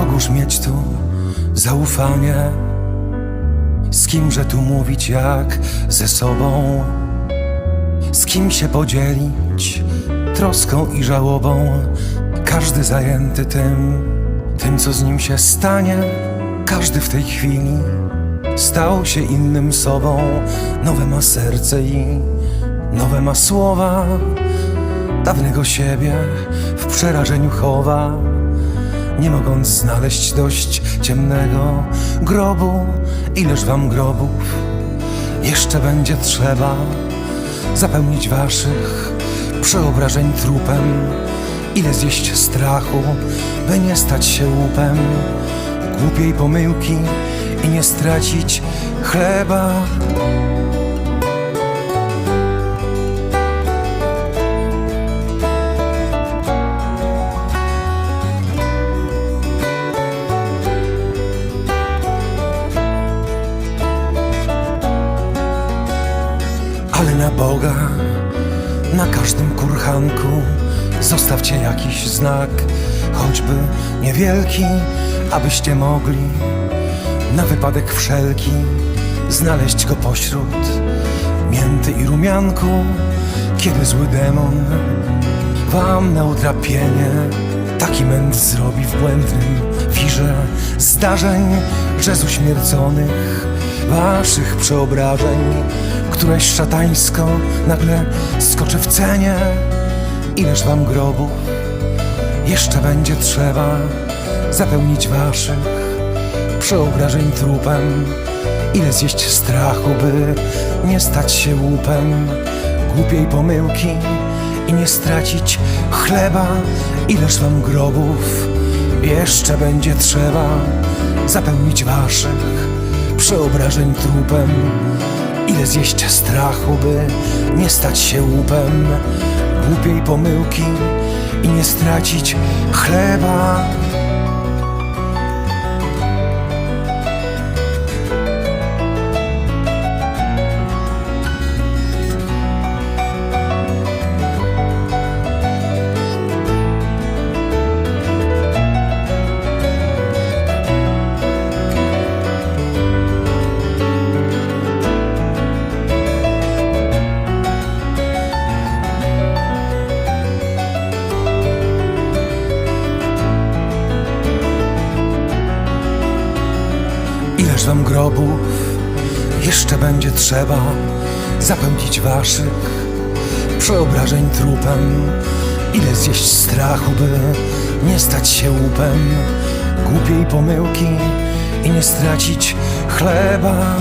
Do kogóż mieć tu zaufanie? Z kimże tu mówić jak ze sobą? Z kim się podzielić troską i żałobą? Każdy zajęty tym, tym co z nim się stanie. Każdy w tej chwili stał się innym sobą. Nowe ma serce i nowe ma słowa. Dawnego siebie w przerażeniu chowa nie mogąc znaleźć dość ciemnego grobu. Ileż wam grobów jeszcze będzie trzeba zapełnić waszych przeobrażeń trupem? Ile zjeść strachu, by nie stać się łupem głupiej pomyłki i nie stracić chleba? Na Boga, na każdym kurhanku zostawcie jakiś znak, choćby niewielki, abyście mogli na wypadek wszelki znaleźć go pośród mięty i rumianku, kiedy zły demon wam na utrapienie taki męt zrobi w błędnym wirze zdarzeń, że z uśmierconych waszych przeobrażeń któreś szatańsko nagle skoczy w cenie. Ileż wam grobów jeszcze będzie trzeba zapełnić waszych przeobrażeń trupem? Ile zjeść strachu, by nie stać się łupem głupiej pomyłki i nie stracić chleba? Ileż wam grobów jeszcze będzie trzeba zapełnić waszych przeobrażeń trupem? Ile zjeść strachu, by nie stać się łupem głupiej pomyłki i nie stracić chleba? Wam grobów jeszcze będzie trzeba zapełnić waszych przeobrażeń trupem? Ile zjeść strachu, by nie stać się łupem głupiej pomyłki i nie stracić chleba?